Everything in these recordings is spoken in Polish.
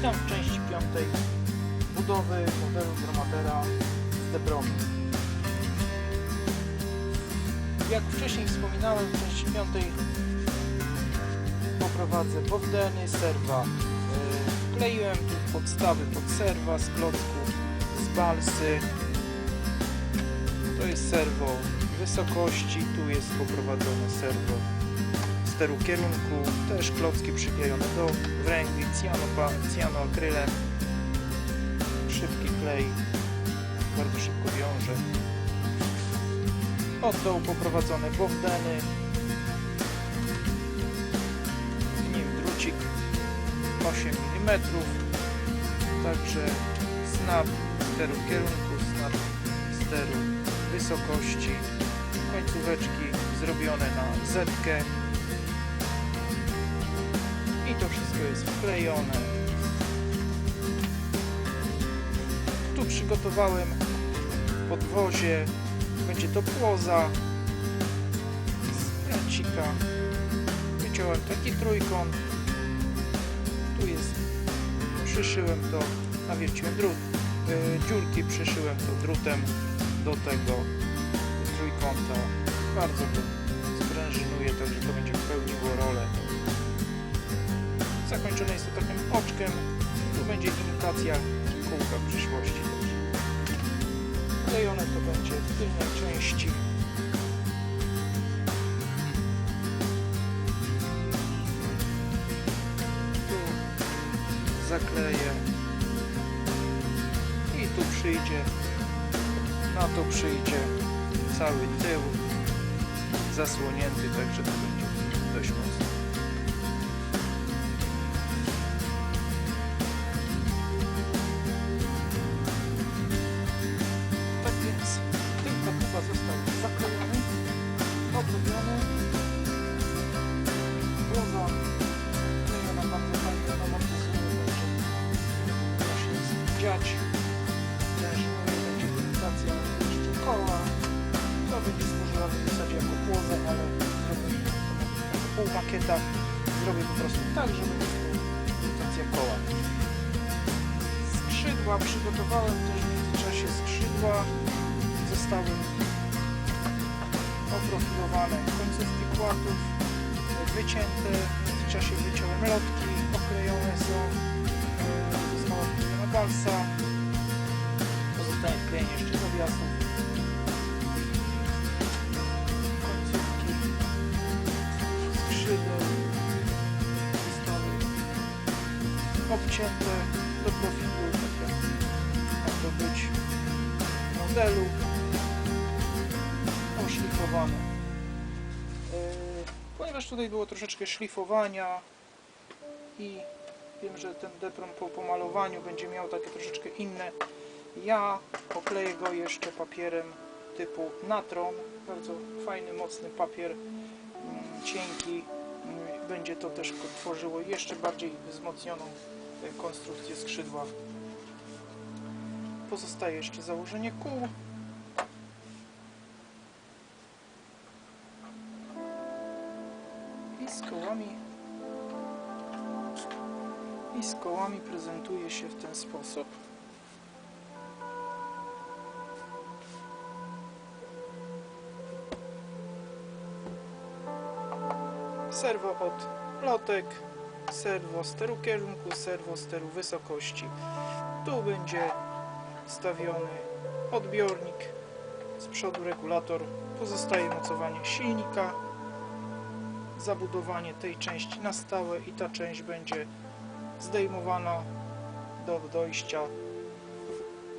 Witam w części piątej budowy modelu Dromadera z Debronu. Jak wcześniej wspominałem, w części piątej poprowadzę bowdeny, serwa. Yy, Wkleiłem tu podstawy pod serwa z klocków, z balsy. To jest serwo wysokości, tu jest poprowadzone serwo steru kierunku, też klocki przyklejone do wręgli cyanoakrylem. Szybki klej, bardzo szybko wiąże. Od dołu poprowadzone bowdeny. W nim drucik 8 mm. Także snap steru kierunku, snap steru wysokości. Końcóweczki zrobione na zetkę. To wszystko jest wklejone. Tu przygotowałem podwozie. Będzie to płoza z kręcika. Wyciąłem taki trójkąt. Tu jest, przyszyłem to, nawierciłem drut. Yy, dziurki przyszyłem to drutem do tego trójkąta. Bardzo to sprężynuję, także to będzie pełniło rolę zakończone jest to takim oczkiem. Tu będzie imitacja kółka w przyszłości. Klejone to będzie w tylnej części. Tu zakleję. I tu przyjdzie, na to przyjdzie cały tył zasłonięty, także to będzie dość mocno. Dziać. Prężynuje będzie imitacja jeszcze koła. To będzie służyła w zasadzie jako płozę, ale zrobię jako pół makieta. Zrobię po prostu tak, żeby imitacja koła. Skrzydła przygotowałem też w międzyczasie skrzydła zostały oprofilowane końcówki płatów wycięte w międzyczasie wyciąłem lotki oklejone są e, została balsa pozostaje wklejenie jeszcze zawiasów końcówki. Skrzydeł zostały obcięte do profilu tak jak ma to być modelu oszlifowane. Yy, ponieważ tutaj było troszeczkę szlifowania i wiem, że ten depron po pomalowaniu będzie miał takie troszeczkę inne. Ja okleję go jeszcze papierem typu natron. Bardzo fajny, mocny papier. Mm, cienki. Mm, będzie to też tworzyło jeszcze bardziej wzmocnioną e, konstrukcję skrzydła. Pozostaje jeszcze założenie kół i z kołami prezentuje się w ten sposób. Serwo od lotek serwo steru kierunku serwo steru wysokości. Tu będzie stawiony odbiornik. Z przodu regulator pozostaje mocowanie silnika. Zabudowanie tej części na stałe i ta część będzie zdejmowana do dojścia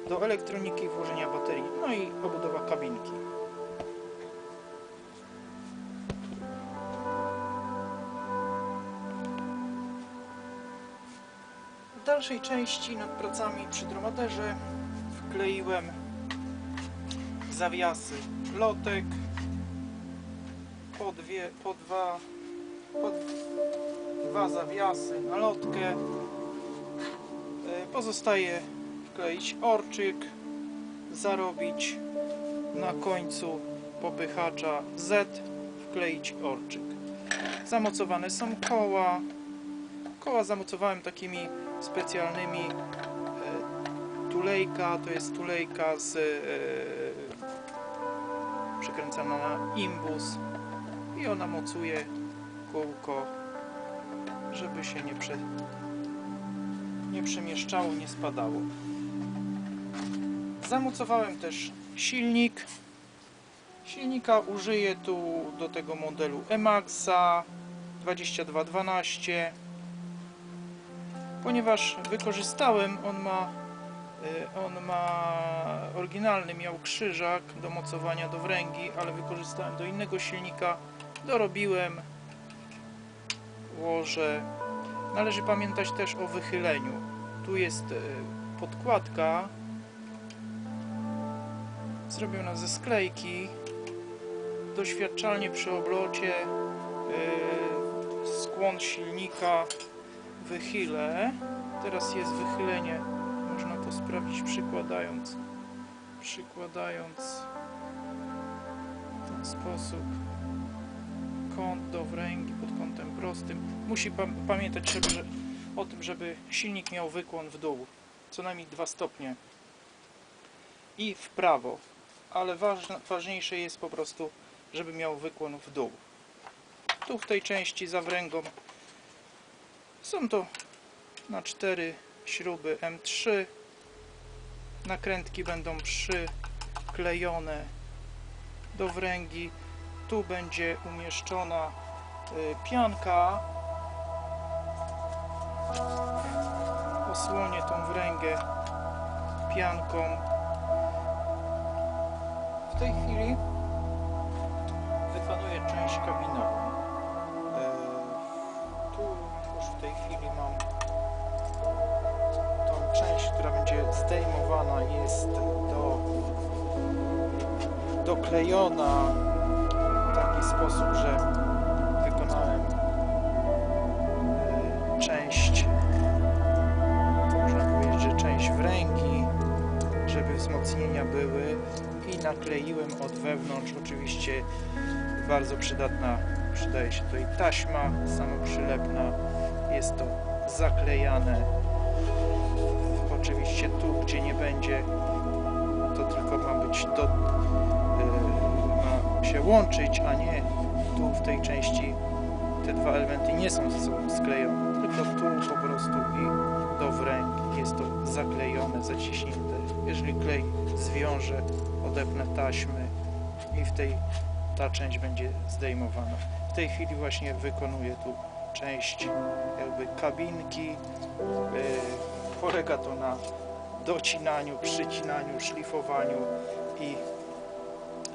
do elektroniki włożenia baterii no i obudowa kabinki. W dalszej części nad pracami przy dromaderze wkleiłem zawiasy lotek po, dwie, po, dwa, po dwa zawiasy na lotkę. E, pozostaje wkleić orczyk zarobić na końcu popychacza Z wkleić orczyk. Zamocowane są koła. Koła zamocowałem takimi specjalnymi e, tulejka, to jest tulejka z e, przykręcana na imbus. I ona mocuje kółko, żeby się nie, prze, nie przemieszczało, nie spadało. Zamocowałem też silnik. Silnika użyję tu do tego modelu Emaxa 2212 ponieważ wykorzystałem, on ma y, on ma oryginalny miał krzyżak do mocowania do wręgi, ale wykorzystałem do innego silnika dorobiłem łoże należy pamiętać też o wychyleniu. Tu jest y, podkładka. Zrobiona ze sklejki. Doświadczalnie przy oblocie y, skłon silnika. Wychylę. Teraz jest wychylenie. Można to sprawdzić przykładając przykładając w ten sposób kąt do wręgi prostym. Musi pa pamiętać żeby, że, o tym, żeby silnik miał wykłon w dół. Co najmniej 2 stopnie. I w prawo. Ale ważne, ważniejsze jest po prostu, żeby miał wykłon w dół. Tu w tej części za wręgą są to na cztery śruby M3. Nakrętki będą przyklejone do wręgi. Tu będzie umieszczona pianka. Osłonię tą wręgę pianką. W tej chwili wykonuję część kabinową. E, Tu już w tej chwili mam tą część, która będzie zdejmowana jest do doklejona w taki sposób, że nakleiłem od wewnątrz. Oczywiście bardzo przydatna przydaje się tutaj taśma samoprzylepna. Jest to zaklejane. Oczywiście tu gdzie nie będzie to tylko ma być do, yy, ma się łączyć a nie tu w tej części. Te dwa elementy nie są ze sobą sklejone tylko tu po prostu i do wręg jest to zaklejone, zaciśnięte jeżeli klej zwiąże odepnę taśmy i w tej ta część będzie zdejmowana. W tej chwili właśnie wykonuję tu część jakby kabinki. Yy, polega to na docinaniu, przycinaniu, szlifowaniu i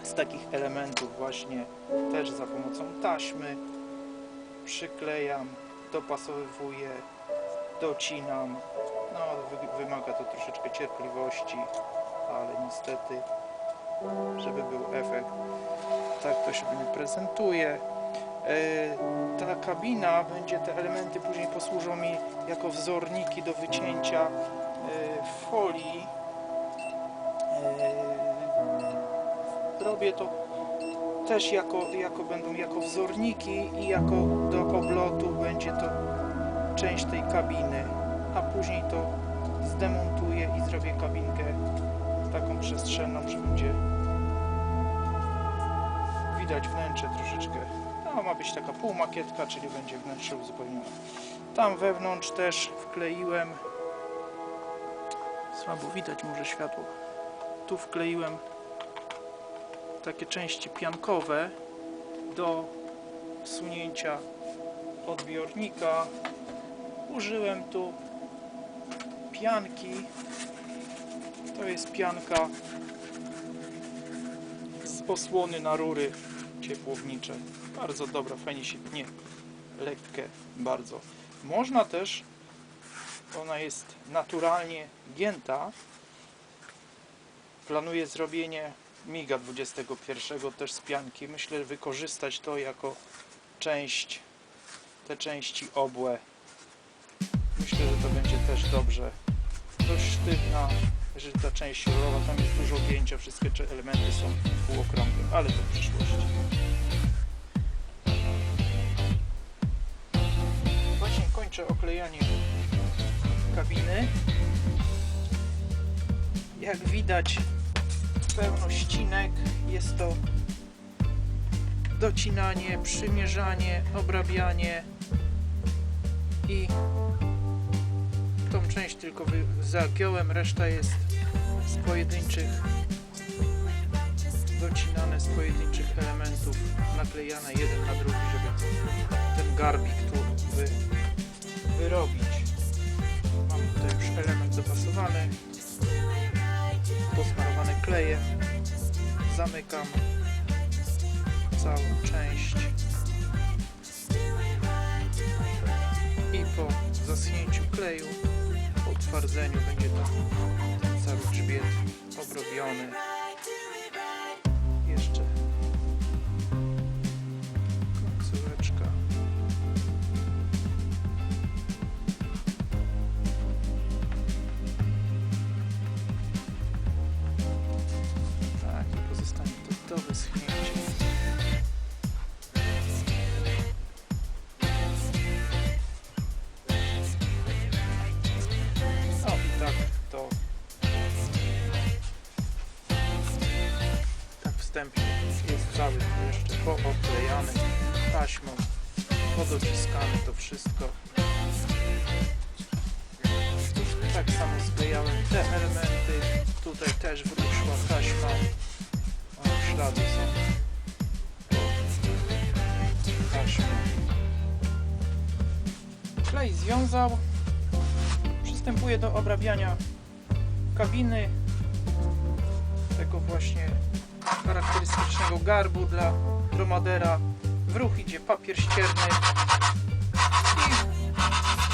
z takich elementów właśnie też za pomocą taśmy przyklejam, dopasowywuję, docinam. No, wy, wymaga to troszeczkę cierpliwości, ale niestety, żeby był efekt, tak to się mnie prezentuje. E, Ta kabina będzie, te elementy później posłużą mi jako wzorniki do wycięcia e, folii. E, Robię to też jako, jako będą jako wzorniki i jako do oblotu będzie to część tej kabiny, a później to zdemontuję i zrobię kabinkę taką przestrzenną, że będzie widać wnętrze troszeczkę. No, ma być taka półmakietka, czyli będzie wnętrze uzupełnione. Tam wewnątrz też wkleiłem słabo widać może światło. Tu wkleiłem takie części piankowe do wsunięcia odbiornika. Użyłem tu pianki. To jest pianka z osłony na rury ciepłownicze. Bardzo dobra, fajnie się tnie. Lekkie, bardzo. Można też, ona jest naturalnie gięta. Planuję zrobienie MIGA 21 też z pianki. Myślę wykorzystać to jako część, te części obłe. Myślę, że to będzie też dobrze. Dość sztywna, jeżeli ta część rurowa, tam jest dużo gięcia, wszystkie elementy są półokrągłe, ale to w przyszłości. Właśnie kończę naklejanie kabiny. Jak widać pełno ścinek, jest to docinanie, przymierzanie, obrabianie i tą część tylko zagiąłem, reszta jest z pojedynczych docinane z pojedynczych elementów naklejane jeden na drugi, żeby ten garbik tu wy, wyrobić. Mam tutaj już element dopasowany, posmarowany klejem. Zamykam całą część i po zaschnięciu kleju, utwardzeniu będzie ten cały grzbiet obrobiony. Wstępnie jest cały jeszcze pooklejany taśmą, podociskane to wszystko. Tak samo sklejałem te elementy, tutaj też wyszła taśma, o, ślady są. Klej związał, przystępuję do obrabiania kabiny. Tego właśnie charakterystycznego garbu dla dromadera. W ruch idzie papier ścierny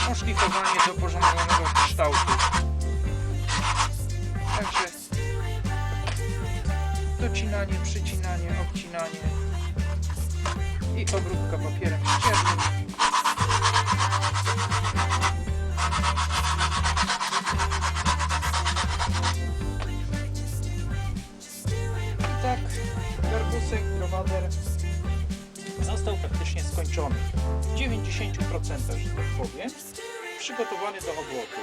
i oszlifowanie do pożądanego kształtu. Także docinanie, przycinanie, obcinanie i obróbka papierem ściernym. Prowader został praktycznie skończony. W 90% że tak powiem. Przygotowany do oblotu.